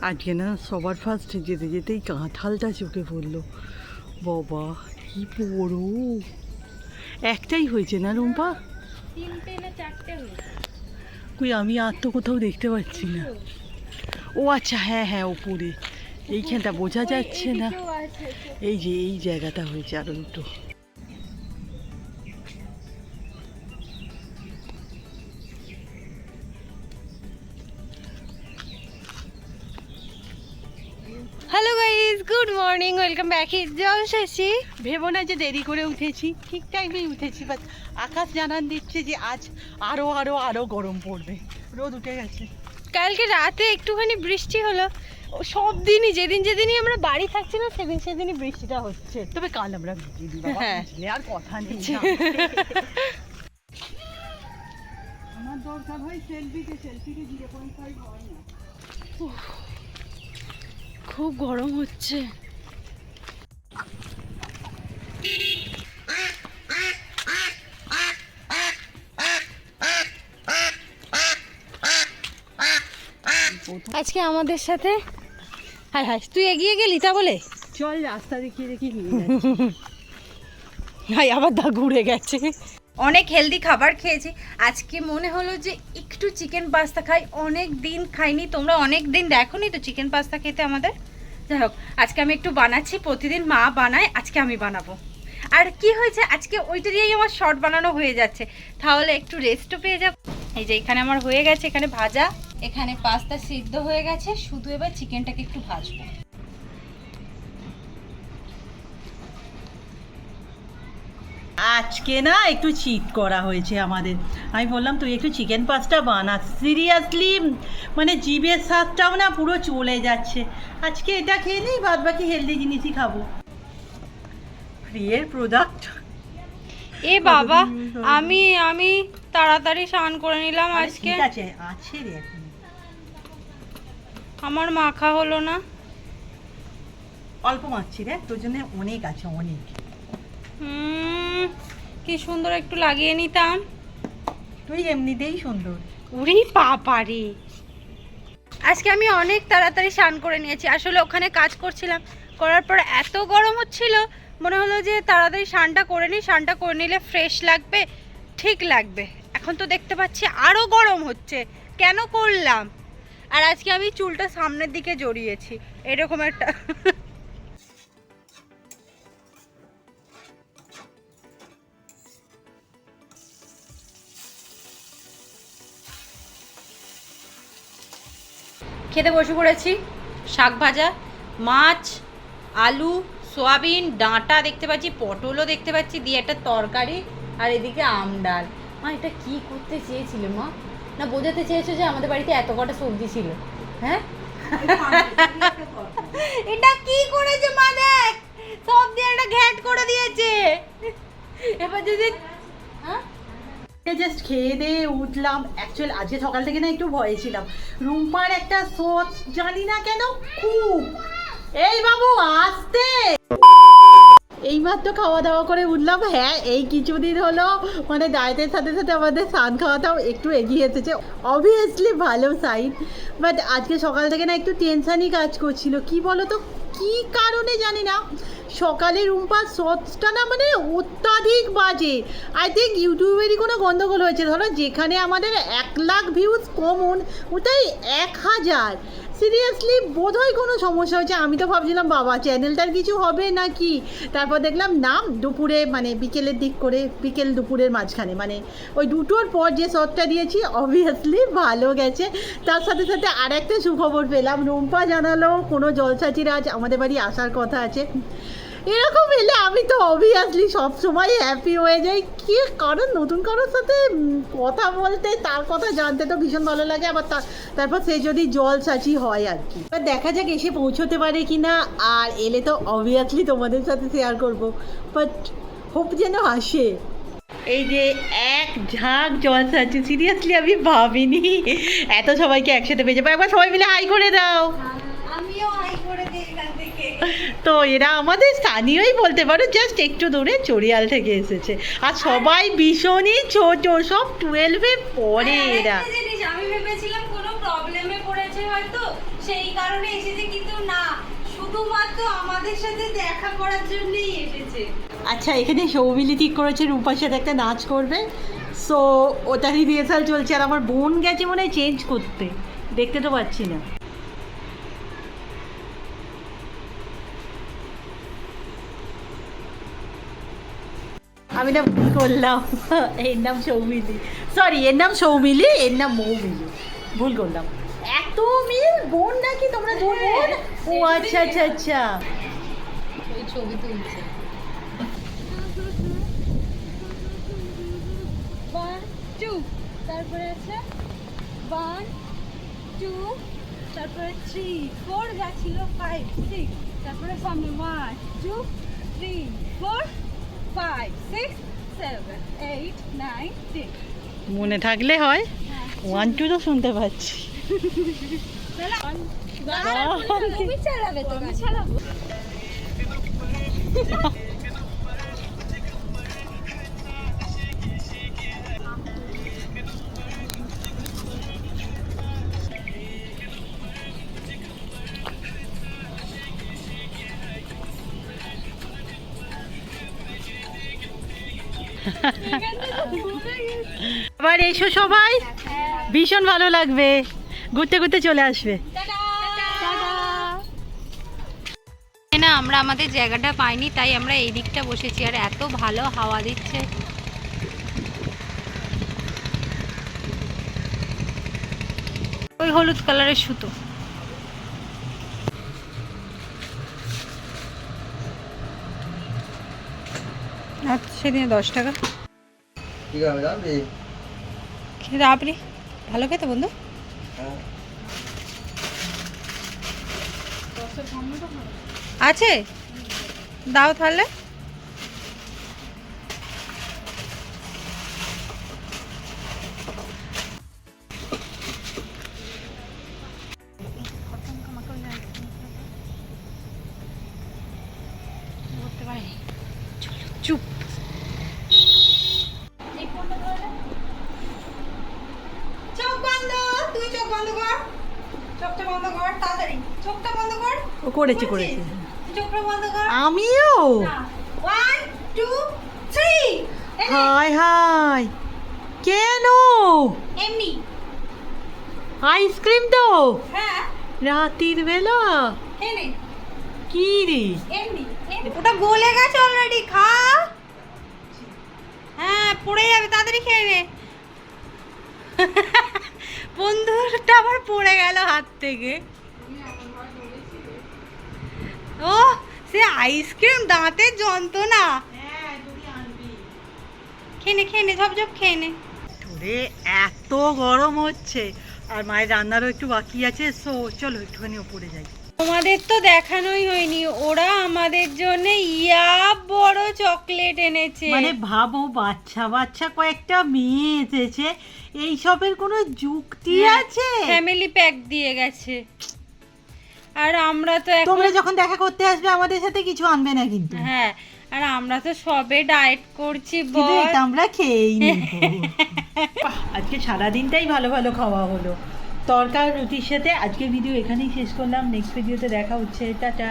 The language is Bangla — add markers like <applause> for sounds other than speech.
আজকে না সবার ফার্স্ট যেতে যেতেই কাঁঠালটা চোখে পড়ল। বাবা কি বড়। একটাই হয়েছে না রুম্পা? কই আমি আর তো কোথাও দেখতে পাচ্ছি না। ও আচ্ছা হ্যাঁ হ্যাঁ ওপরে। এইখানটা বোঝা যাচ্ছে না। এই যে এই জায়গাটা হয়েছে আরও দুটো। গুড মর্নিং ওয়েলকাম ব্যাক জল শশী ভেবো না যে দেরি করে উঠেছি। ঠিক টাইমেই উঠেছি বাট আকাশ জানান দিচ্ছে যে আজ আরও আরও আরও গরম পড়বে। রোদ উঠে গেছে। কালকে রাতে একটুখানি বৃষ্টি হলো। সব দিনই যেদিন যেদিনই আমরা বাড়ি থাকছিলাম সেদিন সেদিনই বৃষ্টিটা হচ্ছে। তবে কাল আমরা হ্যাঁ। আর কথা নেই। আমার দরকার হয় সেলফিতে সেলফিতে জিরো পয়েন্ট ফাইভ হয় না। খুব গরম হচ্ছে। আজকে আমাদের সাথে হাই হাই তুই এগিয়ে গেলি তা বলে? চল রাস্তা দেখিয়ে দেখি। ভাই আবার দা ঘুরে গেছে। অনেক হেলদি খাবার খেয়েছি। আজকে মনে হলো যে একটু চিকেন পাস্তা খাই। অনেক দিন খাইনি তোমরা অনেক দিন দেখোনি তো চিকেন পাস্তা খেতে আমাদের? যাই হোক, আজকে আমি একটু বানাচ্ছি, প্রতিদিন মা বানায়, আজকে আমি বানাবো। আর কি হয়েছে, আজকে ওইটা দিয়েই আমার শর্ট বানানো হয়ে যাচ্ছে। তাহলে একটু রেস্টও পেয়ে যাব। এই যে এখানে আমার হয়ে গেছে, এখানে ভাজা, এখানে পাস্তা সিদ্ধ হয়ে গেছে, শুধু এবার চিকেনটাকে একটু ভাজবো। আজকে না একটু চিট করা হয়েছে আমাদের। আমি বললাম তুই একটু চিকেন পাস্তা বানা। সিরিয়াসলি মানে জিভের স্বাদটাও না পুরো চলে যাচ্ছে। আজকে এটা খেয়ে নিই বাদ বাকি হেলদি জিনিসই খাব। প্রিয়ের প্রোডাক্ট এ বাবা আমি আমি তাড়াতাড়ি স্নান করে নিলাম আজকে। ঠিক আছে আছে রে এখন। আমার মাখা হলো না। অল্প মাখছি রে তোর জন্য অনেক আছে অনেক। কি সুন্দর একটু লাগিয়ে নিতাম। তুই এমনিতেই সুন্দর। উরি পাপারি। আজকে আমি অনেক তাড়াতাড়ি স্নান করে নিয়েছি। আসলে ওখানে কাজ করছিলাম। করার পর এত গরম হচ্ছিল মনে হলো যে তাড়াতাড়ি স্নানটা করে নিই। স্নানটা করে নিলে ফ্রেশ লাগবে ঠিক লাগবে। এখন তো দেখতে পাচ্ছি আরও গরম হচ্ছে। কেন করলাম? আর আজকে আমি চুলটা সামনের দিকে জড়িয়েছি। এরকম একটা খেতে বসে পড়েছি। শাক ভাজা মাছ আলু সোয়াবিন ডাঁটা দেখতে পাচ্ছি পটলও দেখতে পাচ্ছি দিয়ে একটা তরকারি আর এদিকে আম ডাল। মা এটা কি করতে চেয়েছিল মা? না বোঝাতে চেয়েছো যে আমাদের বাড়িতে এত কটা সবজি ছিল হ্যাঁ? এটা কি করেছে মা খেয়ে দিয়ে উঠলাম। অ্যাকচুয়াল আজকে সকাল থেকে না একটু ভয়ে ছিলাম। রুম্পার একটা সোচ জানি না কেন খুব। এই বাবু, আসতে। এইমাত্র খাওয়া দাওয়া করে উঠলাম। হ্যাঁ এই কিছুদিন হলো মানে ডায়েটের সাথে সাথে আমাদের স্নান খাওয়াটাও একটু এগিয়ে এসেছে। অবভিয়াসলি ভালো সাইন বাট আজকে সকাল থেকে না একটু টেনশানই কাজ করছিল। কি বলো তো কী কারণে জানি না। সকালে রুম্পার শর্টসটা না মানে অত্যাধিক বাজে। আই থিঙ্ক ইউটিউবেরই কোনো গন্ডগোল হয়েছে। ধরো যেখানে আমাদের এক লাখ ভিউজ কমন ওটাই এক হাজার। সিরিয়াসলি বোধহয় কোনো সমস্যা হয়েছে। আমি তো ভাবছিলাম, বাবা চ্যানেলটার কিছু হবে নাকি? তারপর দেখলাম নাম দুপুরে মানে বিকেলের দিক করে, বিকেল দুপুরের মাঝখানে মানে ওই দুটোর পর যে শটটা দিয়েছি অবভিয়াসলি ভালো গেছে। তার সাথে সাথে আর একটা সুখবর পেলাম। রুম্পা জানালো, কোনো জলসাচিরা আজ আমাদের বাড়ি আসার কথা আছে। এরকম এলে আমি তো অবভিয়াসলি সবসময় হ্যাপি হয়ে যাই। কি কারণ? নতুন কারোর সাথে কথা বলতে, তার কথা জানতে তো ভীষণ ভালো লাগে, আবার তারপর সে যদি জল সাচি হয় আর কি। এবার দেখা যাক এসে পৌঁছতে পারে কি না আর এলে তো অবভিয়াসলি তোমাদের সাথে শেয়ার করব। বাট হোপ যেন আসে। এই যে এক ঝাঁক জল সাচি সিরিয়াসলি আমি ভাবিনি। এত সবাইকে একসাথে পেয়ে যাব। একবার সবাই মিলে হাই করে দাও। আমিও হাই করে তো এরা আমাদের স্থানীয়ই বলতে পারো জাস্ট একটু দূরে চড়িয়াল থেকে এসেছে। আর সবাই ভীষণই ছোট সব টুয়েলভে পড়ে এরা। আমি ভেবেছিলাম কোনো প্রবলেমে পড়েছে হয়তো সেই কারণে এসেছে কিন্তু না শুধুমাত্র আমাদের সাথে দেখা করার জন্যই এসেছে। আচ্ছা এখানে সৌমিলি ঠিক করেছে রূপার সাথে একটা নাচ করবে। সো ওটারই রিহার্সাল চলছে আর আমার বোন গেছে মনে হয় চেঞ্জ করতে। দেখতে তো পাচ্ছি না। আমি না ভুল করলাম। এর নাম সৌমিলি। সরি এর নাম সৌমিলি এর নাম মৌমিলি। ভুল করলাম। এত মিল? বোন নাকি তোমরা দু বোন ও আচ্ছা আচ্ছা আচ্ছা। ওই ছবি তুলছে। টু তারপরে আছে ওয়ান টু তারপরে থ্রি ফোর যা ছিল ফাইভ সিক্স তারপরে সামনে one two three four five six seven eight nine ten মনে থাকলে হয়। ওয়ান টু তো শুনতে পাচ্ছি। চালাবে তো চালাবো <laughs> আবার এসো সবাই। ভীষণ ভালো লাগবে। ঘুরতে ঘুরতে চলে আসবে। না, আমরা আমাদের জায়গাটা পাইনি, তাই আমরা এই দিকটা বসেছি। আর এত ভালো হাওয়া দিচ্ছে। ওই হলুদ কালারের সুতো। আচ্ছা সেদিনে দশ টাকা। খেতে আপনি ভালো খেতে বন্ধু? হ্যাঁ। আছে। দাও তাহলে। বন্ধ কর। চোখটা বন্ধ কর তাড়াতাড়ি। চোখটা বন্ধ কর। ও করেছি করেছি। চোখটা বন্ধ কর। আমিও? One two three hi hi. কেন? এমনি। আইসক্রিম তো? হ্যাঁ। রাতির বেলা? কি রে? এমনি ওটা গলে গেছে অলরেডি খা। হ্যাঁ পড়ে যাবে তাড়াতাড়ি খেয়ে নে। <laughs> বন্ধুটা আবার পড়ে গেল হাত থেকে। ও, সে আইসক্রিম দাঁতের যন্ত্রণা। খেনে খেনে ঝপঝপ খেনে। ওরে, এত গরম হচ্ছে। আর মায়ের রান্নারও একটু বাকি আছে, সো চলো একটুখানি ওপরে যাই। তোমাদের তো দেখানোই হয়নি ওরা আমাদের জন্য ইয়া বড় চকলেট এনেছে। মানে ভাবো বাচ্চা বাচ্চা কয়েকটা মেয়ে এসেছে এই সবের কোনো যুক্তি হ্যাঁ, আছে? ফ্যামিলি প্যাক দিয়ে গেছে। আর আমরা তো এখন তোমরা যখন দেখা করতে আসবে আমাদের সাথে কিছু আনবে না কিন্তু। হ্যাঁ আর আমরা তো সবে ডায়েট করছি বল। আমরা খেয়েই <laughs> আজকে সারাদিনটাই ভালো ভালো খাওয়া হলো। তরকার রুটির সাথে আজকে ভিডিও এখানেই শেষ করলাম। নেক্সট ভিডিওতে দেখা হচ্ছে। টাটা।